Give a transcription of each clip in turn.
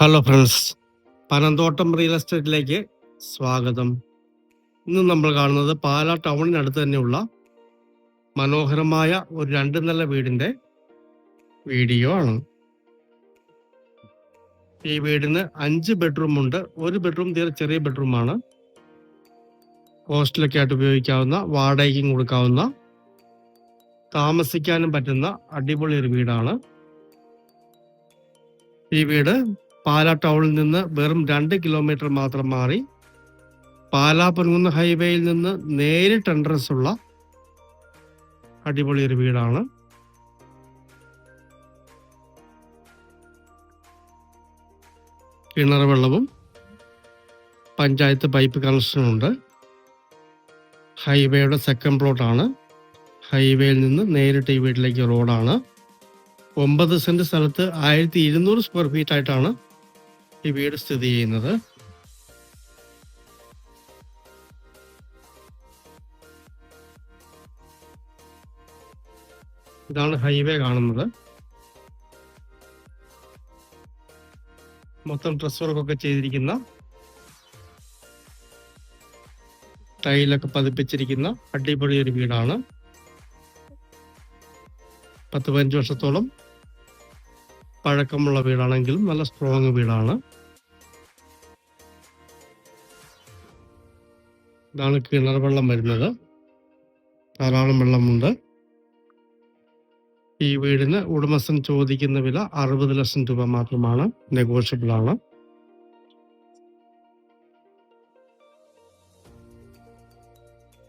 Hello friends Panamthottam real എസ്റ്റേറ്റിലേക്ക് സ്വാഗതം. ഇന്ന് നമ്മൾ കാണുന്നത് പാലാ ടൗണിനടുത്ത് തന്നെയുള്ള മനോഹരമായ ഒരു രണ്ട് നില വീടിന്റെ വീഡിയോ ആണ്. ഈ വീടിന് അഞ്ച് ബെഡ്റൂം ഉണ്ട്. ഒരു ബെഡ്റൂം തീരെ ചെറിയ ബെഡ്റൂമാണ് ഹോസ്റ്റലൊക്കെ ആയിട്ട് ഉപയോഗിക്കാവുന്ന വാടകയ്ക്കും കൊടുക്കാവുന്ന താമസിക്കാനും പറ്റുന്ന അടിപൊളി ഒരു വീടാണ്. ഈ വീട് പാലാ ടൗണിൽ നിന്ന് വെറും രണ്ട് കിലോമീറ്റർ മാത്രം മാറി പാലാ പൊൻകുന്ന് ഹൈവേയിൽ നിന്ന് നേരിട്ട് എൻട്രൻസ് ഉള്ള അടിപൊളി ഒരു വീടാണ്. കിണർ വെള്ളവും പഞ്ചായത്ത് പൈപ്പ് കണക്ഷനും ഉണ്ട്. ഹൈവേയുടെ സെക്കൻഡ് പ്ലോട്ടാണ് ഹൈവേയിൽ നിന്ന് നേരിട്ട് ഈ വീട്ടിലേക്ക് റോഡാണ് ഒമ്പത് സെന്റ് സ്ഥലത്ത് ആയിരത്തി ഇരുന്നൂറ് സ്ക്വയർ ഫീറ്റ് ആയിട്ടാണ് ഈ വീട് സ്ഥിതി ചെയ്യുന്നത്. ഇതാണ് ഹൈവേ കാണുന്നത്. മൊത്തം ഡ്രസ് വർക്കൊക്കെ ചെയ്തിരിക്കുന്ന ടൈലൊക്കെ പതിപ്പിച്ചിരിക്കുന്ന അടിപൊളി ഒരു വീടാണ്. പത്ത് പതിനഞ്ച് വർഷത്തോളം പഴക്കമുള്ള വീടാണെങ്കിലും നല്ല സ്ട്രോങ് വീടാണ്. ഇതാണ് കിണർ വെള്ളം വരുന്നത്. ധാരാളം വെള്ളമുണ്ട്. ഈ വീടിന് ഉടമസ്ഥൻ ചോദിക്കുന്ന വില അറുപത് ലക്ഷം രൂപ മാത്രമാണ്. നെഗോഷ്യബിൾ ആണ്.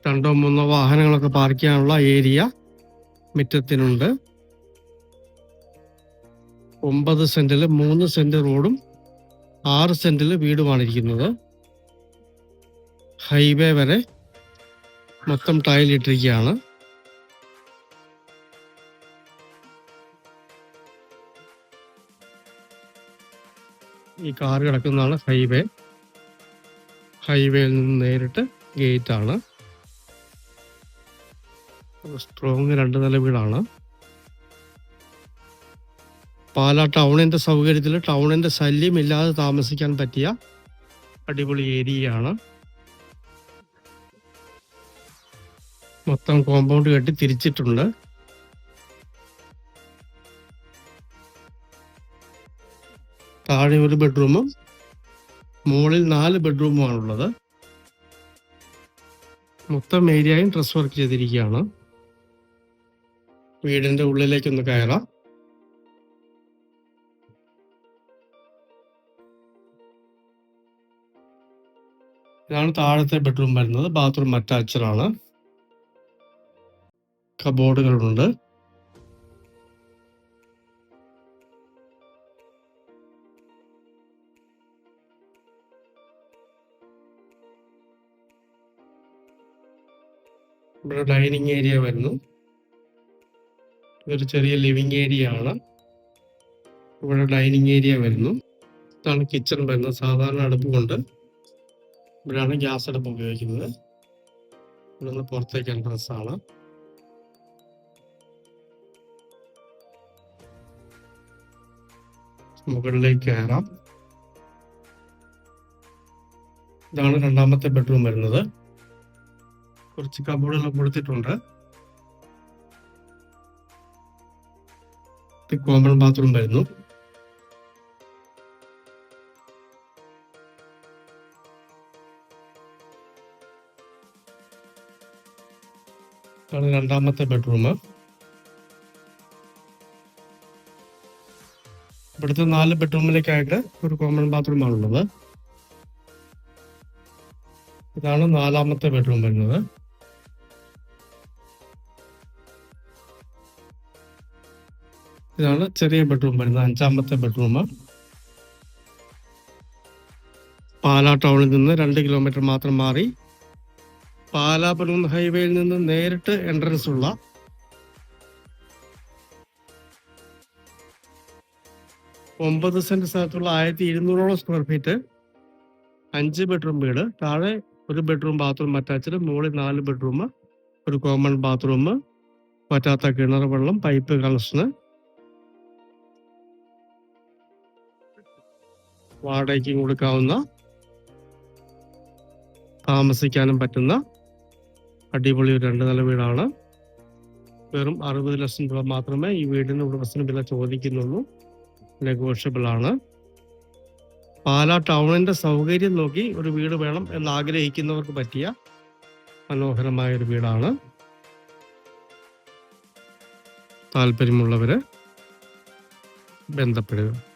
രണ്ടോ മൂന്നോ വാഹനങ്ങളൊക്കെ പാർക്ക് ചെയ്യാനുള്ള ഏരിയ മുറ്റത്തിനുണ്ട്. ഒമ്പത് സെന്റിൽ മൂന്ന് സെന്റ് റോഡും ആറ് സെന്റിൽ വീടുമാണ് ഇരിക്കുന്നത്. ഹൈവേ വരെ മൊത്തം ടൈൽ ഇട്ടിരിക്കുകയാണ്. ഈ കാർ കിടക്കുന്നതാണ് ഹൈവേ. ഹൈവേയിൽ നിന്ന് നേരിട്ട് ഗേറ്റ് ആണ്. സ്ട്രോങ് രണ്ട് നില വീടാണ്. പാലാ ടൗണിന്റെ സൗകര്യത്തിൽ ടൗണിന്റെ ശല്യം ഇല്ലാതെ താമസിക്കാൻ പറ്റിയ അടിപൊളി ഏരിയയാണ്. മൊത്തം കോമ്പൗണ്ട് കെട്ടി തിരിച്ചിട്ടുണ്ട്. താഴെ ഒരു ബെഡ്റൂമും മുകളിൽ നാല് ബെഡ്റൂമുമാണുള്ളത്. മൊത്തം ഏരിയയും ഡ്രസ് വർക്ക് ചെയ്തിരിക്കുകയാണ്. വീടിന്റെ ഉള്ളിലേക്കൊന്ന് കയറാം. ഇതാണ് താഴത്തെ ബെഡ്റൂം വരുന്നത്. ബാത്റൂം അറ്റാച്ച്ഡ് ആണ്. കബോർഡുകളുണ്ട് ഇവിടെ ഡൈനിങ് ഏരിയ വരുന്നു. ഇതൊരു ചെറിയ ലിവിങ് ഏരിയ ആണ്. ഇവിടെ ഡൈനിങ് ഏരിയ വരുന്നു. ഇതാണ് കിച്ചൺ വരുന്നത്. സാധാരണ അടുപ്പ് കൊണ്ട് ഇവിടെയാണ് ഗ്യാസ് അടുപ്പ് ഉപയോഗിക്കുന്നത്. ഇവിടെ നിന്ന് പുറത്തേക്ക് എൻട്രൻസ് ആണ് മുകളിലേക്ക് കയറാം. ഇതാണ് രണ്ടാമത്തെ ബെഡ്റൂം വരുന്നത്. കുറച്ച് കബോർഡുകൾ കൊടുത്തിട്ടുണ്ട്. കോമൺ ബാത്റൂം വരുന്നു. ഇതാണ് രണ്ടാമത്തെ ബെഡ്റൂം ഇവിടുത്തെ നാല് ബെഡ്റൂമിലേക്കായിട്ട് ഒരു കോമൺ ബാത്റൂം ആണുള്ളത്. ഇതാണ് നാലാമത്തെ ബെഡ്റൂം വരുന്നത്. ഇതാണ് ചെറിയ ബെഡ്റൂം വരുന്നത് അഞ്ചാമത്തെ ബെഡ്റൂം പാലാ ടൗണിൽ നിന്ന് രണ്ട് കിലോമീറ്റർ മാത്രം മാറി പാലാ പനൂന്ന് ഹൈവേയിൽ നിന്ന് നേരിട്ട് എൻട്രൻസ് ഉള്ള ഒമ്പത് സെന്റ് സ്ഥലത്തുള്ള ആയിരത്തി ഇരുന്നൂറോളം സ്ക്വയർ ഫീറ്റ് അഞ്ച് ബെഡ്റൂം വീട് താഴെ ഒരു ബെഡ്റൂം ബാത്റൂം അറ്റാച്ച്ഡ് മുകളിൽ നാല് ബെഡ്റൂം ഒരു കോമൺ ബാത്റൂം പറ്റാത്ത കിണർ വെള്ളം പൈപ്പ് കണക്ഷൻ വാടകയ്ക്കും കൊടുക്കാവുന്ന താമസിക്കാനും പറ്റുന്ന അടിപൊളി ഒരു രണ്ട് നില വീടാണ്. വെറും അറുപത് ലക്ഷം രൂപ മാത്രമേ ഈ വീടിന് ഉടമസ്ഥന് വില ചോദിക്കുന്നുള്ളൂ. നെഗോഷ്യബിൾ ആണ്. പാലാ ടൗണിന്റെ സൗകര്യം നോക്കി ഒരു വീട് വേണം എന്ന് ആഗ്രഹിക്കുന്നവർക്ക് പറ്റിയ മനോഹരമായ ഒരു വീടാണ്. താല്പര്യമുള്ളവര് ബന്ധപ്പെടുക.